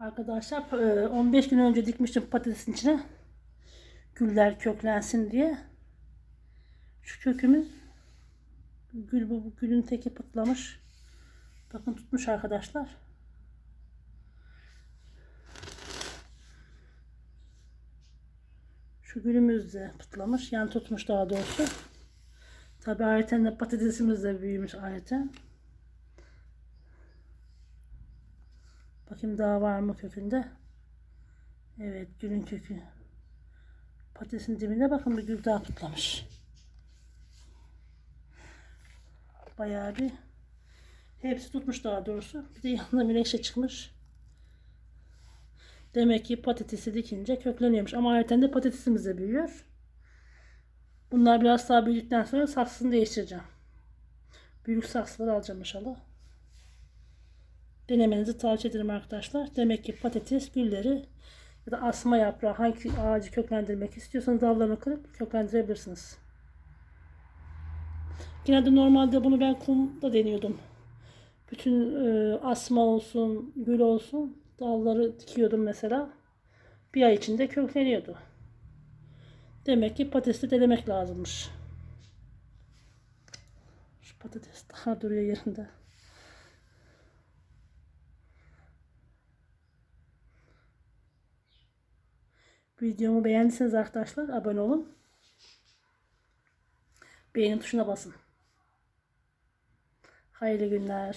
Arkadaşlar e, 15 gün önce dikmiştim patatesin içine. Güller köklensin diye. Şu kökümüz gül bu, gülün teki pıtlamış. Bakın tutmuş arkadaşlar. Şu gülümüz de pıtlamış. Yani tutmuş daha doğrusu. Tabi ayrıca patatesimiz de büyümüş ayrıca. Bakayım daha var mı kökünde. Evet gülün kökü. Patatesin dibinde bakın bir gül daha pıtlamış. Bayağı bir hepsi tutmuş daha doğrusu. Bir de yanında menekşe çıkmış. Demek ki patatesi dikince kökleniyormuş. Ama ayrıca de patatesimiz de büyüyor. Bunlar biraz daha büyüdükten sonra saksısını değiştireceğim. Büyük saksıları alacağım inşallah. Denemenizi tavsiye ederim arkadaşlar. Demek ki patates gülleri ya da asma yaprağı hangi ağacı köklendirmek istiyorsanız dallarını kırıp köklendirebilirsiniz. Genelde normalde bunu ben kumda deniyordum. Bütün e, asma olsun, gül olsun dalları dikiyordum mesela. Bir ay içinde kökleniyordu. Demek ki patatesi denemek lazımmış. Şu patates daha duruyor yerinde. Videomu beğendiyseniz arkadaşlar abone olun. Beğeni tuşuna basın. Hayırlı günler.